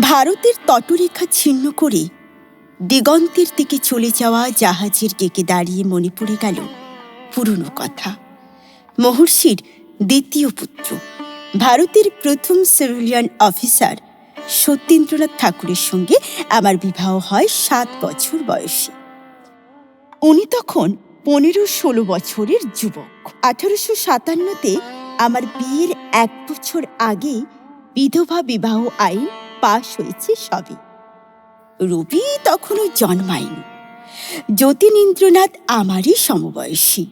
ভারতের তটরেখা ছিন্ন করে দিগন্তের দিকে চলে যাওয়া জাহাজের ডেকে দাঁড়িয়ে মনে পড়ে গেল পুরনো কথা। মহর্ষির দ্বিতীয় পুত্র, ভারতের প্রথম সিভিলিয়ান অফিসার সত্যেন্দ্রনাথ ঠাকুরের সঙ্গে আমার বিবাহ হয় সাত বছর বয়সে। উনি তখন পনেরো ষোলো বছরের যুবক। আঠারোশো সাতান্নতে আমার বিয়ের এক বছর আগে বিধবা বিবাহ আইন পাশ হয়েছে সবে রবি তখনও জন্মায়নি। যতীন্দ্রনাথ আমারই সমবয়সী।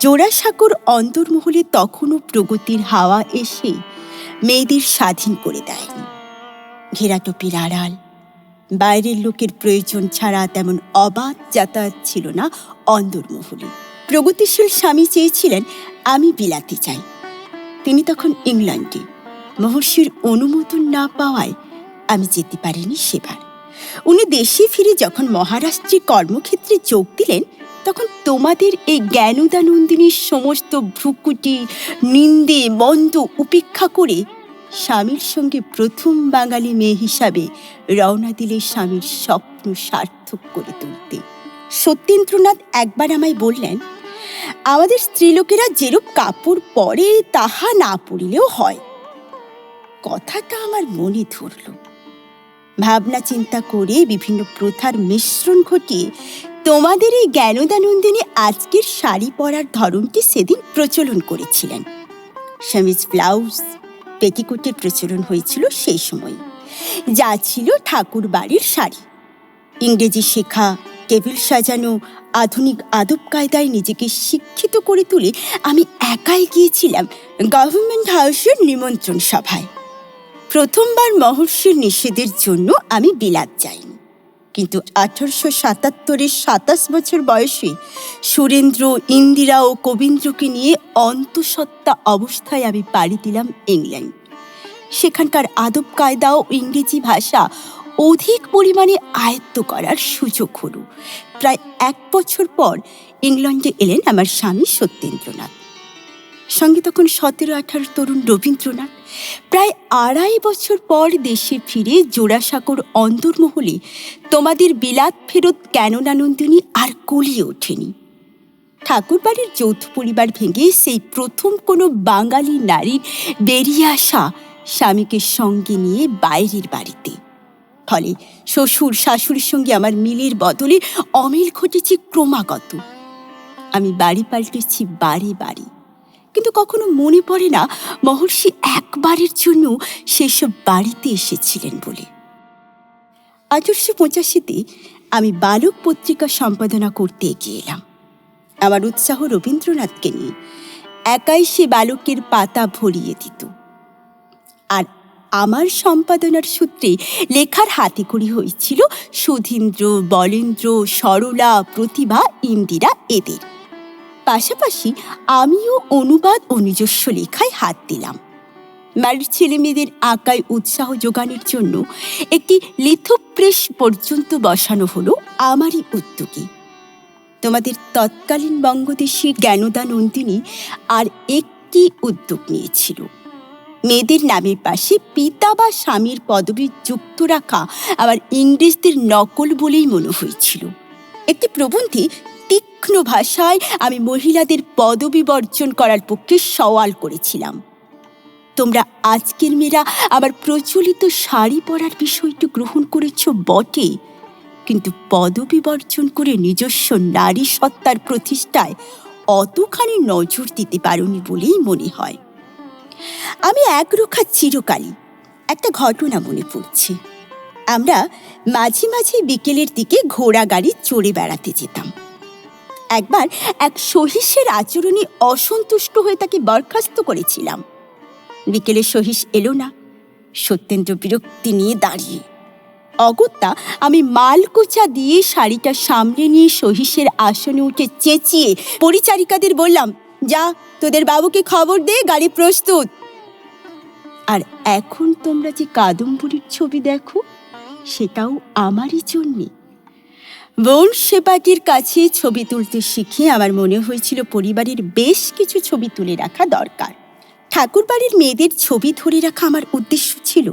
জোড়াসাঁকোর অন্তর্মহলে তখনও প্রগতির হাওয়া এসে মেয়েদের স্বাধীন করে দেয়নি। ঘেরা ঘেরাটোপির আড়াল, বাইরের লোকের প্রয়োজন ছাড়া তেমন অবাধ যাতায়াত ছিল না অন্দরমহলে প্রগতিশীল স্বামী চেয়েছিলেন, আমি বিলাতে চাই। তিনি তখন ইংল্যান্ডে মহর্ষির অনুমোদন না পাওয়ায় আমি যেতে পারিনি সেবার। উনি দেশে ফিরে যখন মহারাষ্ট্রে কর্মক্ষেত্রে যোগ দিলেন, তখন তোমাদের এই জ্ঞানদানন্দিনীর সমস্ত ভ্রুকুটি, নিন্দে, মন্দ উপেক্ষা করে স্বামীর সঙ্গে প্রথম বাঙালি মেয়ে হিসাবে রওনা দিলে স্বামীর স্বপ্ন সার্থক করে তুলতে। সত্যেন্দ্রনাথ একবার আমায় বললেন, আমাদের স্ত্রীলোকেরা যেরূপ কাপড় পরে, তাহা না পরিলেও হয়। কথাটা আমার মনে ধরল। ভাবনা চিন্তা করে বিভিন্ন প্রথার মিশ্রণ ঘটিয়ে তোমাদের এই জ্ঞানদানন্দিনী আজকের শাড়ি পরার ধরনটি সেদিন প্রচলন করেছিলেন। স্বামীজ ব্লাউজ, পেটিকোটের প্রচলন হয়েছিল সেই সময়। যা ছিল ঠাকুর বাড়ির শাড়ি। ইংরেজি শেখা, টেবিল সাজানো, আধুনিক আদব কায়দায় নিজেকে শিক্ষিত করে তুলে আমি একাই গিয়েছিলাম গভর্নমেন্ট হাউসের নিমন্ত্রণ সভায়। প্রথমবার মহর্ষির নিষেধের জন্য আমি বিলাত যাইনি কিন্তু আঠারোশো সাতাত্তরের সাতাশ বছর বয়সে সুরেন্দ্র, ইন্দিরা ও কবীন্দ্রকে নিয়ে অন্তঃসত্ত্বা অবস্থায় আমি পাড়ি দিলাম ইংল্যান্ড। সেখানকার আদব কায়দা ও ইংরেজি ভাষা অধিক পরিমাণে আয়ত্ত করার সুযোগ হলো। প্রায় এক বছর পর ইংল্যান্ডে এলেন আমার স্বামী সত্যেন্দ্রনাথ। সঙ্গে তখন সতেরো আঠারো তরুণ রবীন্দ্রনাথ। প্রায় আড়াই বছর পর দেশে ফিরে জোড়াসাঁকোর অন্তর্মহলে তোমাদের বিলাত ফেরত কেন জ্ঞাননানন্দিনী আর কলিয়ে ওঠেনি। ঠাকুরবাড়ির যৌথ পরিবার ভেঙে সেই প্রথম কোনো বাঙালি নারীর বেরিয়ে আসা স্বামীকে সঙ্গে নিয়ে বাইরের বাড়িতে। ফলে শ্বশুর শাশুড়ির সঙ্গে আমার মিলের বদলে অমিল ঘটেছে ক্রমাগত। আমি বাড়ি পাল্টেছি বাড়ি বাড়ি। কিন্তু কখনো মনে পড়ে না মহর্ষি একবারের জন্য সেসব বাড়িতে এসেছিলেন বলে। আঠারোশো পঁচাশিতে আমি বালক পত্রিকা সম্পাদনা করতে এগিয়ে এলাম। আমার উৎসাহ রবীন্দ্রনাথকে নিয়ে একাই সে বালকের পাতা ভরিয়ে দিত। আর আমার সম্পাদনার সূত্রে লেখার হাতে করি হয়েছিল সুধীন্দ্র, বলেন্দ্র, সরলা, প্রতিভা, ইন্দিরা এদের। পাশাপাশি আমিও অনুবাদ ও নিজস্ব লেখায় হাত দিলাম। বাড়ির ছেলে মেয়েদের আঁকায় উৎসাহ যোগানোর জন্য একটি লিথোপ্রেস পর্যন্ত বসানো হলো আমারই উদ্যোগে। তোমাদের তৎকালীন বঙ্গদেশী জ্ঞানদা নন্দিনী আর একটি উদ্যোগ নিয়েছিল। মেয়েদের নামের পাশে পিতা বা স্বামীর পদবি যুক্ত রাখা আবার ইংরেজদের নকল বলেই মনে হয়েছিল। একটি প্রবন্ধে তীক্ষ্ণ ভাষায় আমি মহিলাদের পদবি বর্জন করার পক্ষে সওয়াল করেছিলাম। তোমরা আজকের মেয়েরা আবার প্রচলিত শাড়ি পরার বিষয়টি গ্রহণ করেছ বটে, কিন্তু পদবি বর্জন করে নিজস্ব নারী সত্তার প্রতিষ্ঠায় অতখানি নজর দিতে পারোনি বলেই মনে হয়। আমি একরোখা চিরকালই একটা ঘটনা মনে পড়ছে। আমরা মাঝে মাঝে বিকেলের দিকে ঘোড়া গাড়ি চড়ে বেড়াতে যেতাম। একবার এক সহিসের আচরণে অসন্তুষ্ট হয়ে তাকে বরখাস্ত করেছিলাম। বিকেলে সহিস এলো না। সত্যেন্দ্র বিরক্তি নিয়ে দাঁড়িয়ে। অগত্যা, আমি মালকোচা দিয়ে শাড়িটা সামনে নিয়ে সহিসের আসনে উঠে চেঁচিয়ে পরিচারিকাদের বললাম, যা, তোদের বাবুকে খবর দে, গাড়ি প্রস্তুত। আর এখন তোমরা যে কাদম্বরীর ছবি দেখো, সেটাও আমারই জন্যে। বোন সেপাটির কাছে ছবি তুলতে শিখে আমার মনে হয়েছিল পরিবারের বেশ কিছু ছবি তুলে রাখা দরকার। ঠাকুরবাড়ির মেয়েদের ছবি ধরে রাখা আমার উদ্দেশ্য ছিল।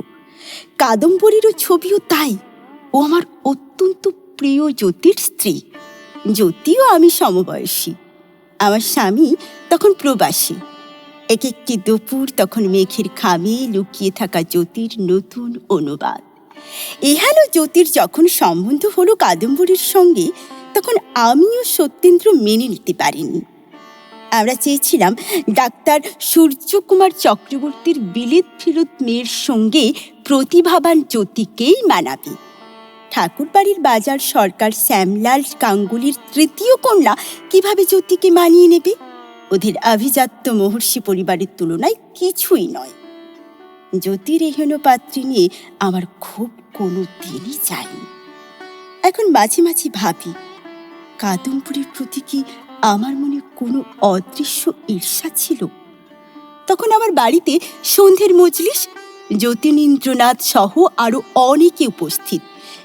কাদম্বরীরও ছবিও তাই। ও আমার অত্যন্ত প্রিয় জ্যোতির স্ত্রী। জ্যোতিও আমি সমবয়সী। আমার স্বামী তখন প্রবাসী। এক একটি দুপুর তখন মেঘের খামে লুকিয়ে থাকা জ্যোতির নতুন অনুবাদ। এহেন জ্যোতির যখন সম্বন্ধ হলো কাদম্বরীর সঙ্গে, তখন আমিও সত্যেন্দ্র মেনে নিতে পারিনি। আমরা চেয়েছিলাম ডাক্তার সূর্যকুমার চক্রবর্তীর বিলেত ফেরত মেয়ের সঙ্গে প্রতিভাবান জ্যোতিকেই মানাবে। ঠাকুরবাড়ির বাজার সরকার শ্যামলাল গাঙ্গুলির তৃতীয় কন্যা কীভাবে জ্যোতিকে মানিয়ে নেবে? ওদের আভিজাত্য মহর্ষি পরিবারের তুলনায় কিছুই নয়। জ্যোতির এহেন পাত্রী নিয়ে আমার খুব কোনো দিনই যায়নি। এখন মাঝে মাঝে ভাবি, কাদম্বরীর প্রতি কি আমার মনে কোনো অদৃশ্য ঈর্ষা ছিল? তখন আমার বাড়িতে সন্ধ্যের মজলিস, জ্যোতিনীন্দ্রনাথ সহ আরও অনেকে উপস্থিত।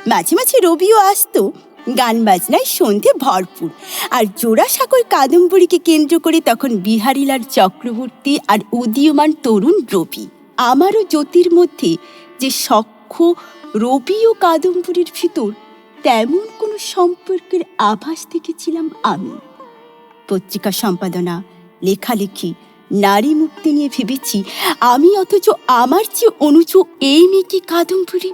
মাঝে মাঝে রবিও আসতো, গান বাজনায় সন্ধে ভরপুর। আর জোড়াসাঁকোর কাদম্বরীকে কেন্দ্র করে তখন বিহারীলাল চক্রবর্তী আর উদীয়মান তরুণ রবি। আমারও জ্যোতির মধ্যে যে সখ্য রবি ও কাদম্বরীর ভিতর তেমন কোনো সম্পর্কের আভাস দেখেছিলাম আমি। পত্রিকা সম্পাদনা, লেখালেখি, নারী মুক্তি নিয়ে ভেবেছি, আমি অথচ আমার চেয়ে অনুজ এই মেয়েটি কাদম্বরী।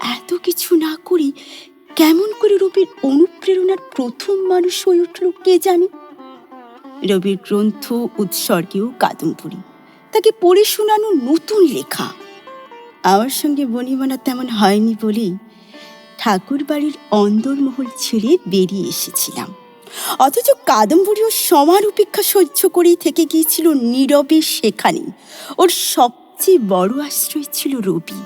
এত কিছু না করি কেমন করে রবির অনুপ্রেরণার প্রথম মানুষ হয়ে উঠল কে জানে? রবির গ্রন্থ উৎসর্গেও কাদম্বরী। তাকে পড়ে শোনানো নতুন লেখা। আমার সঙ্গে বনিবনা তেমন হয়নি বলেই ঠাকুর বাড়ির অন্দরমহল ছেড়ে বেরিয়ে এসেছিলাম। অথচ কাদম্বরীও সমান উপেক্ষা সহ্য করেই থেকে গিয়েছিল নীরবে সেখানে। ওর সবচেয়ে বড় আশ্রয় ছিল রবি।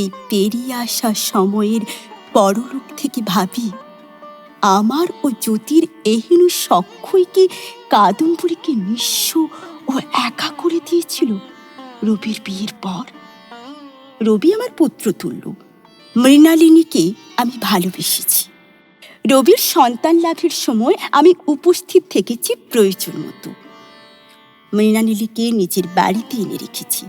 এই পেরিয়ে আসা সময়ের পরলোক থেকে ভাবি, আমার ও জ্যোতির এহেন সক্ষই কি কাদম্বরীকে নিঃস্ব ও একা করে দিয়েছিল রবির বিয়ের পর। রবি আমার পুত্র তুল্য। মৃণালিনীকে আমি ভালোবেসেছি। রবির সন্তান লাভের সময় আমি উপস্থিত থেকেছি প্রয়োজন মতো। মৃণালিনীকে নিজের বাড়িতে এনে রেখেছি।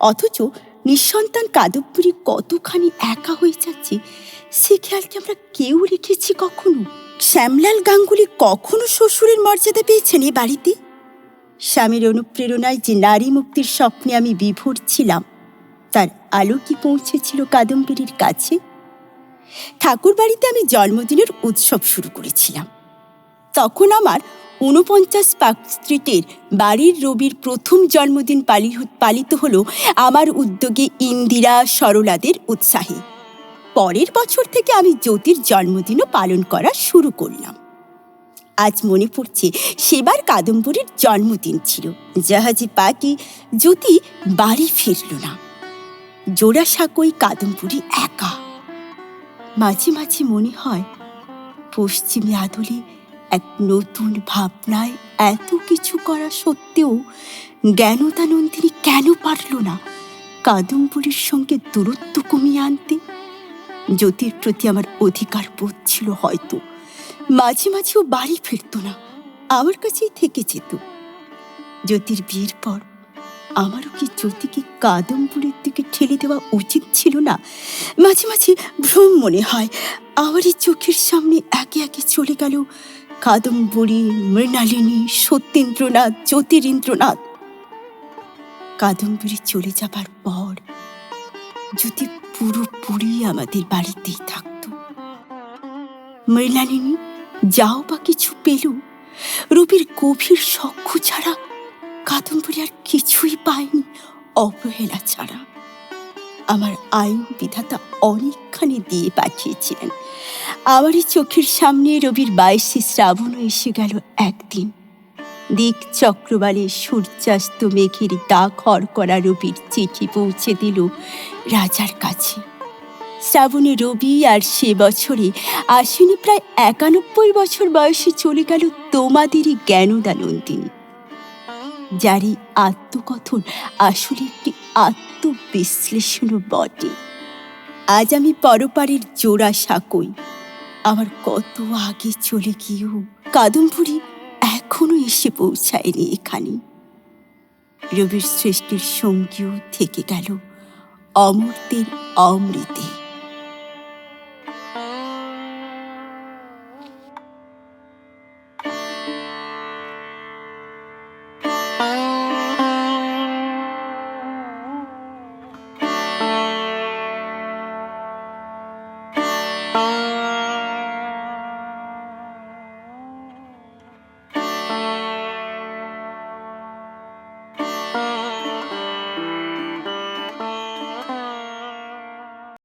অথচ নিঃসন্তান কাদম্বরী কতখানি একা হয়ে যাচ্ছে, সে খেয়াল কি আমরা কেউ রেখেছি কখনো? শ্যামলাল গাঙ্গুলি কখনো শ্বশুরের মর্যাদা পেয়েছেন এ বাড়িতে? স্বামীর অনুপ্রেরণায় যে নারী মুক্তির স্বপ্নে আমি বিভোর ছিলাম, তার আলো কি পৌঁছেছিল কাদম্বরীর কাছে? ঠাকুর বাড়িতে আমি জন্মদিনের উৎসব শুরু করেছিলাম। তখন আমার ঊনপঞ্চাশ পার্ক স্ট্রিটের বাড়ির রবির প্রথম জন্মদিন পালি পালিত হল আমার উদ্যোগে ইন্দিরা সরলাদের উৎসাহে। পরের বছর থেকে আমি জ্যোতির জন্মদিনও পালন করা শুরু করলাম। আজ মনে পড়ছে সেবার কাদম্বরীর জন্মদিন ছিল। জাহাজে পাকি জ্যোতি বাড়ি ফিরল না, জোড়াসাঁকোই কাদম্বরী একা। মাঝে মাঝে মনে হয়, পশ্চিমে আদলে এক নতুন ভাবনায় এত কিছু করা সত্ত্বেও জ্ঞানতানন্দিনী কেন পারল না কাদম্বরীর সঙ্গে দূরত্ব কমিয়ে আনতে? জ্যোতির প্রতি আমার অধিকার বোধ ছিল হয়তো। মাঝে মাঝেও বাড়ি ফিরত না। আমার কাছেই থেকে যেত। জ্যোতির বিয়ের পর আমারও কি জ্যোতিকে কাদম্বরীর দিকে ঠেলে দেওয়া উচিত ছিল না? মাঝে মাঝে ভ্রম মনে হয়। আমারই চোখের সামনে একে একে চলে গেল কাদম্বরী, মৃণালিনী, সত্যেন্দ্রনাথ, জ্যোতিরেন্দ্রনাথ। কাদম্বরী চলে যাবার পর যদি পুরোপুরি আমাদের বাড়িতেই থাকত। মৃণালিনী যাও বা কিছু পেলু রবির গভীর সখ্য ছাড়া কাদম্বরী আর কিছুই পায়নি অবহেলা ছাড়া। আমার আয়ু বিধাতা অনেকখানি দিয়ে পাঠিয়েছিলেন। আমারই চোখের সামনে রবির বাইশে শ্রাবণও এসে গেল একদিন। দিক চক্রবালে সূর্যাস্ত মেঘের গা খড় করা রবির চিঠি পৌঁছে দিল রাজার কাছে। শ্রাবণে রবি আর সে বছরে আশ্বিনী প্রায় একানব্বই বছর বয়সে চলে গেল তোমাদেরই জ্ঞানদানন্দিনী। যারই আত্মকথন আসলে একটি আত্মবিশ্লেষণও বটে। আজ আমি পরপারের জোড়া সাকই। আমার কত আগে চলে গিয়েও কাদম্বরী এখনও এসে পৌঁছায়নি এখানে। রবির সৃষ্টির সঙ্গীও থেকে গেল অমর্তের অমৃতে।